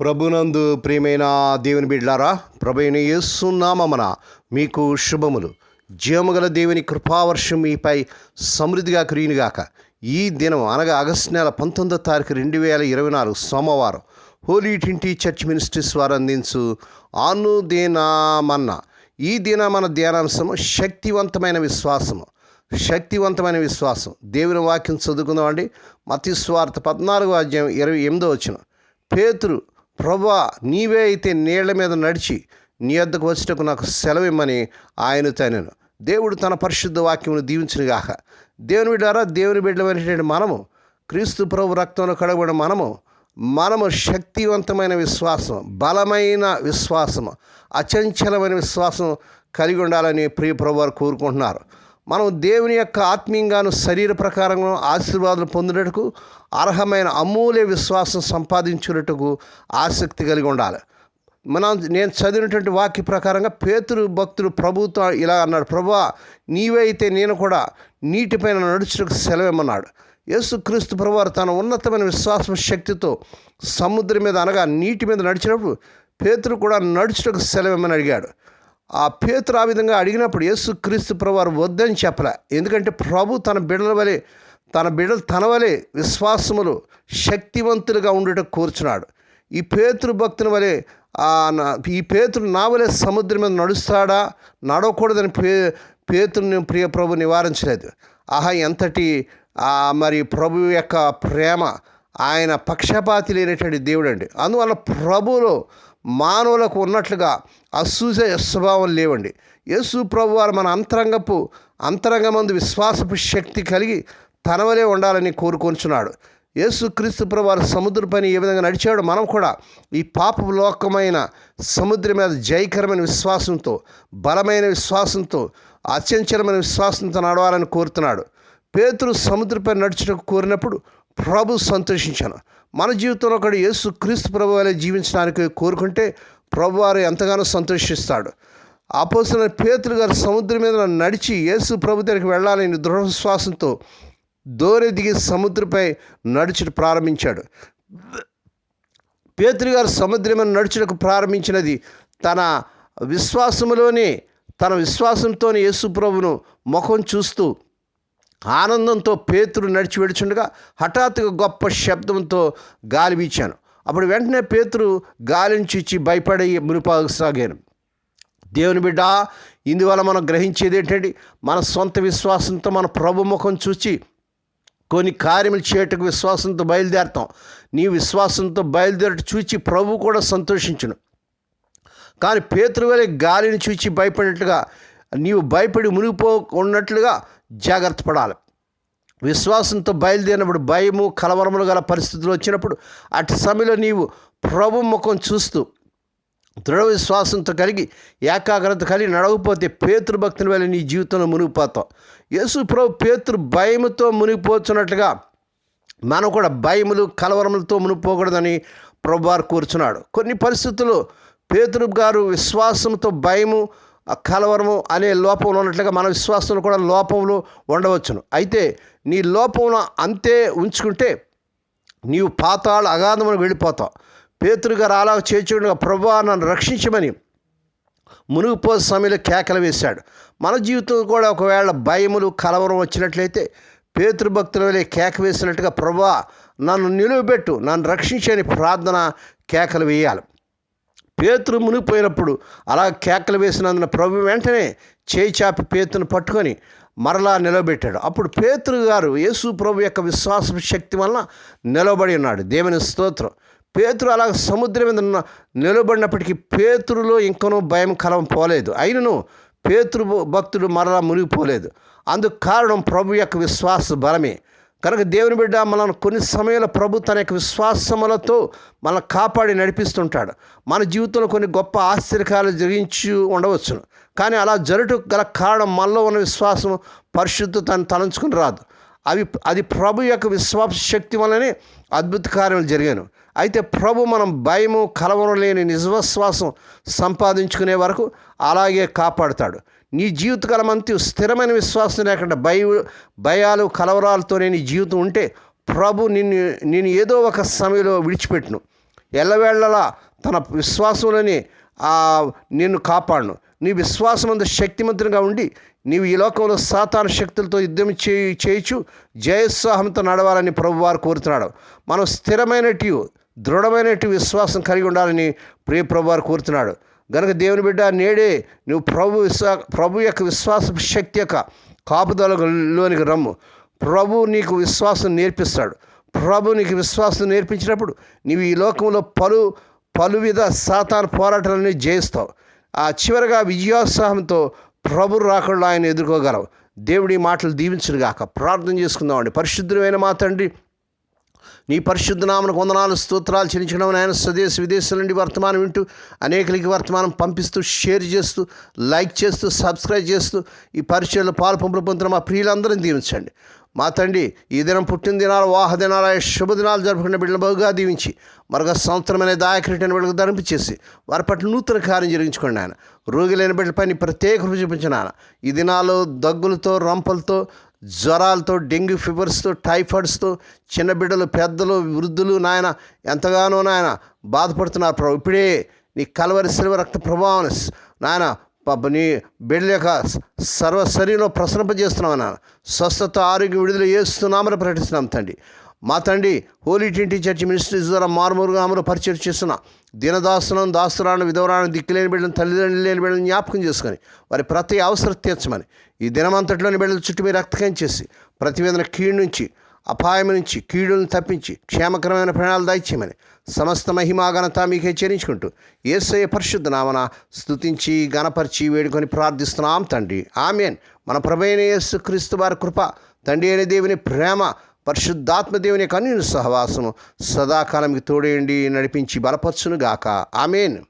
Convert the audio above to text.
ప్రభునందు ప్రియమైన దేవుని బిడ్లారా ప్రభుని యేసునామమున మీకు శుభములు. జీవముగల దేవుని కృపావర్షం మీపై సమృద్ధిగా కురియునుగాక ఈ దినం అనగా ఆగస్టు నెల పంతొమ్మిదో తారీఖు రెండు వేల ఇరవై నాలుగు సోమవారం హోలీ ట్వంటీ చర్చ్ మినిస్ట్రీస్ వారు అందించు అనుదినామన్న. ఈ దిన మన ధ్యానాంశము శక్తివంతమైన విశ్వాసము. శక్తివంతమైన విశ్వాసం. దేవుని వాక్యం చదువుకుందామండి. మతి స్వార్థ పద్నాలుగో అధ్యాయం ఇరవై ఎనిమిదో వచ్చిన పేతురు ప్రభా నీవే అయితే నీళ్ళ మీద నడిచి నీ వద్దకు వచ్చటకు నాకు సెలవిమ్మని ఆయన తనను దేవుడు తన పరిశుద్ధ వాక్యమును దీవించినగాక. దేవుని బిడ్డారా దేవుని బిడ్డమైనటువంటి మనము క్రీస్తు ప్రభు రక్తంలో కడగబడిన మనము మనము శక్తివంతమైన విశ్వాసం బలమైన విశ్వాసం అచంచలమైన విశ్వాసం కలిగి ఉండాలని ప్రియ ప్రభు వారు కోరుకుంటున్నారు. మనం దేవుని యొక్క ఆత్మీయంగాను శరీర ప్రకారంగా ఆశీర్వాదాలు పొందినట్టుకు అర్హమైన అమూల్య విశ్వాసం సంపాదించున్నట్టుకు ఆసక్తి కలిగి ఉండాలి. మనం నేను చదివినటువంటి వాక్య ప్రకారంగా పేతురు భక్తుడు ప్రభుతో ఇలా అన్నాడు ప్రభా నీవే అయితే నేను కూడా నీటిపైన నడుచుటకు సెలవేమన్నాడు. యేసుక్రీస్తు ప్రభువారు తన ఉన్నతమైన విశ్వాసం శక్తితో సముద్రం మీద అనగా నీటి మీద నడిచినప్పుడు పేతురు కూడా నడుచుటకు సెలవేమని అడిగాడు. ఆ పేతురు ఆ విధంగా అడిగినప్పుడు యేసు క్రీస్తు ప్రభువారు వద్దని చెప్పలే. ఎందుకంటే ప్రభు తన బిడ్డల వలె తన బిడ్డలు తన వలె విశ్వాసములు శక్తివంతులుగా ఉండటం కూర్చున్నాడు. ఈ పేతురు భక్తుని వలె ఆ ఈ పేతురు నా వలె సముద్రం మీద నడుస్తాడా? నడవకూడదని పే పేతుని ప్రియ ప్రభు నివారించలేదు. ఆహా ఎంతటి మరి ప్రభు యొక్క ప్రేమ ఆయన పక్షపాతి లేనటువంటి దేవుడు అండి అందువల్ల ప్రభులో మానవులకు ఉన్నట్లుగా అసూసే స్వభావం లేవండి. యేసు ప్రభు వారు మన అంతరంగపు అంతరంగమందు విశ్వాసపు శక్తి కలిగి తనవలే ఉండాలని కోరుకొంచున్నాడు. యేసు క్రీస్తు ప్రభు వారు సముద్ర పని ఏ విధంగా నడిచాడో మనం కూడా ఈ పాప లోకమైన సముద్రం మీద జయకరమైన విశ్వాసంతో బలమైన విశ్వాసంతో అత్యంచలమైన విశ్వాసంతో నడవాలని కోరుతున్నాడు. పేతురు సముద్రపై నడుచుటకు కోరినప్పుడు ప్రభు సంతోషించాను. మన జీవితంలో కూడా యేసు క్రీస్తు ప్రభు వలె జీవించడానికి కోరుకుంటే ప్రభు వారు ఎంతగానో సంతోషిస్తాడు. అపోసిన పేతులు గారు సముద్రం మీద నడిచి యేసు ప్రభు దగ్గరికి వెళ్ళాలని దృఢ విశ్వాసంతో దోరె దిగి సముద్రపై నడుచుట ప్రారంభించాడు. పేతులు గారు సముద్రం మీద నడుచుటకు ప్రారంభించినది తన విశ్వాసములోనే తన విశ్వాసంతోనే యేసు ప్రభును ముఖం చూస్తూ ఆనందంతో పేతురు నడిచి వెడుచుండగా హఠాత్తుగా గొప్ప శబ్దంతో గాలి వీచాను. అప్పుడు వెంటనే పేతురు గాలిని చూచి భయపడి మునిపాగసాగాను దేవుని బిడ్డ ఇందువల్ల మనం గ్రహించేది ఏంటంటే మన సొంత విశ్వాసంతో మన ప్రభు ముఖం చూచి కొన్ని కార్యములు చేయటకు విశ్వాసంతో బయలుదేరతాం. నీ విశ్వాసంతో బయలుదేరట చూచి ప్రభు కూడా సంతోషించును. కానీ పేతురు వలె గాలిని చూచి భయపడినట్లుగా నీవు భయపడి మునిగిపోకున్నట్లుగా జాగ్రత్త పడాలి. విశ్వాసంతో బయలుదేరినప్పుడు భయము కలవరములు గల పరిస్థితులు వచ్చినప్పుడు అటు సమయంలో నీవు ప్రభు ముఖం చూస్తూ దృఢ విశ్వాసంతో కలిగి ఏకాగ్రత కలిగి నడవకపోతే పేతృ భక్తుని వల్ల నీ జీవితంలో మునిగిపోతాం యేసు ప్రభు పేతృ భయముతో మునిగిపోతున్నట్లుగా మనం కూడా భయములు కలవరములతో మునిగిపోకూడదని ప్రభువారు కూర్చున్నాడు. కొన్ని పరిస్థితులు పేతురు గారు విశ్వాసంతో భయము కలవరము అనే లోపంలో ఉన్నట్లుగా మన విశ్వాసంలో కూడా లోపములు ఉండవచ్చును. అయితే నీ లోపంలో అంతే ఉంచుకుంటే నీవు పాతాళ అగాధమును వెళ్ళిపోతావు. పేతురు గారు అలా చేర్చుకుండగా ప్రభా నన్ను రక్షించమని మునిగిపో సమయంలో కేకలు వేశాడు. మన జీవితం కూడా ఒకవేళ భయములు కలవరం వచ్చినట్లయితే పేతృభక్తుల వలె కేక వేసినట్టుగా ప్రభా నన్ను నిలువబెట్టు నన్ను రక్షించని ప్రార్థన కేకలు వేయాలి. పేతురు మునిగిపోయినప్పుడు అలా కేకలు వేసినందున ప్రభు వెంటనే చేయి చాపి పేతును పట్టుకొని మరలా నిలబెట్టాడు. అప్పుడు పేతురు గారు యేసు ప్రభు యొక్క విశ్వాస శక్తి వలన నిలబడి ఉన్నాడు. దేవుని స్తోత్రం. పేతురు అలా సముద్రం మీద ఉన్న నిలబడినప్పటికీ పేతురులో ఇంకనూ భయం కలం పోలేదు. అయినను పేతురు భక్తుడు మరలా మునిగిపోలేదు. అందుకు కారణం ప్రభు యొక్క విశ్వాస బలమే. కనుక దేవుని బిడ్డ మనల్ని కొన్ని సమయాల ప్రభు తన యొక్క విశ్వాసములతో మనల్ని కాపాడి నడిపిస్తుంటాడు. మన జీవితంలో కొన్ని గొప్ప ఆశ్చర్యకాలు జరిగించి ఉండవచ్చును కానీ అలా జరుటు గల కారణం మనలో ఉన్న విశ్వాసం పరిశుద్ధతను తలంచుకుని రాదు. అవి అది ప్రభు యొక్క విశ్వాస శక్తి వల్లనే అద్భుత కార్యాలు జరిగాను. అయితే ప్రభు మనం భయము కలవరం లేని నిజవిశ్వాసం సంపాదించుకునే వరకు అలాగే కాపాడుతాడు. నీ జీవితకాలం అంతా స్థిరమైన విశ్వాసం లేకుండా భయ భయాలు కలవరాలతోనే నీ జీవితం ఉంటే ప్రభు నిన్ను నేను ఏదో ఒక సమయంలో విడిచిపెట్టును. ఎల్లవేళలా తన విశ్వాసంలోని నిన్ను కాపాడును. నీ విశ్వాసం అంత శక్తిమంతునిగా ఉండి నీవు ఈ లోకంలో సాతాన శక్తులతో యుద్ధం చేయి చేయొచ్చు జయోత్సాహంతో నడవాలని ప్రభువారు కోరుతున్నాడు. మనం స్థిరమైనటి దృఢమైనటి విశ్వాసం కలిగి ఉండాలని ప్రియ ప్రభువారు కోరుతున్నాడు. గనుక దేవుని బిడ్డ నేడే నువ్వు ప్రభు విశ్వా ప్రభు యొక్క విశ్వాస శక్తి యొక్క కాపుదలలోనికి రమ్ము. ప్రభు నీకు విశ్వాసం నేర్పిస్తాడు. ప్రభు నీకు విశ్వాసం నేర్పించినప్పుడు నీవు ఈ లోకంలో పలు పలు విధ సాతాన పోరాటాలని జయిస్తావు. ఆ చివరిగా విజయోత్సాహంతో ప్రభు రాకుండా ఆయన ఎదుర్కోగలవు. దేవుడి మాటలు దీవించుడుగాక ప్రార్థన చేసుకుందామండి. పరిశుద్ధమైన మా తండ్రి నీ పరిశుద్ధనామను వందనాలు స్తోత్రాలు చెల్లించడం ఆయన స్వదేశ విదేశాల నుండి వర్తమానం వింటూ అనేకలకి వర్తమానం పంపిస్తూ షేర్ చేస్తూ లైక్ చేస్తూ సబ్స్క్రైబ్ చేస్తూ ఈ పరిచయంలో పాలు పంపులు పొందుతున్న మా ప్రియులందరినీ దీవించండి. మా తండ్రి ఈ దినం పుట్టిన దినాలు వాహ దినాలు శుభదినాలు జరుపుకున్న బిడ్డలు బహుగా దీవించి మరొక సంవత్సరమైన దాయకరిటైన బిడ్డలకు ధరింపించేసి వారి పట్ల నూతన కార్యం జరిగించుకోండి ఆయన రోగులైన బిడ్డలపై ప్రత్యేక కృప చూపించిన ఆయన ఈ దినాలు దగ్గులతో రంపలతో జ్వరాలతో డెంగ్యూ ఫీవర్స్తో టైఫాయిడ్స్తో చిన్న బిడ్డలు పెద్దలు వృద్ధులు నాయన ఎంతగానో నాయన బాధపడుతున్నారు ప్రభు. ఇప్పుడే నీ కలవరి శిల్వ రక్త ప్రభావం నాయన పాప నీ బిడ్డల యొక్క సర్వ శరీరంలో ప్రసరింపజేస్తున్నాం నాన్న స్వస్థత ఆరోగ్య విడుదల చేస్తున్నామని ప్రకటిస్తున్నాం తండ్రి. మా తండ్రి హోలీ ట్వంటీ చర్చ్ మినిస్ట్రీస్ ద్వారా మారుమూరుగా అమలు పరిచయం చేస్తున్న దినదాసులను దాసురాలను విధవరాలను దిక్కులేని బిడ్డలను తల్లిదండ్రులు లేని బిడ్డలను జ్ఞాపకం చేసుకొని వారి ప్రతి అవసరం తీర్చమని ఈ దినమంతట్లోని బిడ్డల చుట్టూ మీరు రక్తకం చేసి ప్రతివేదన కీడు నుంచి అపాయం నుంచి కీడులను తప్పించి క్షేమకరమైన ప్రాణాలు దయచేయమని సమస్త మహిమాఘనత మీకే చేరించుకుంటూ ఏసయ పరిశుద్ధ నామన స్థుతించి గణపరిచి వేడుకొని ప్రార్థిస్తున్నాం తండ్రి. ఆమెన్. మన ప్రభైన యేసు క్రీస్తు వారి కృప తండ్రి అనే దేవుని ప్రేమ పరిశుద్ధాత్మ దేవుని యొక్క అన్యుని సహవాసము సదాకాలంకి తోడేయండి నడిపించి బలపరచునుగాక. ఆమెను.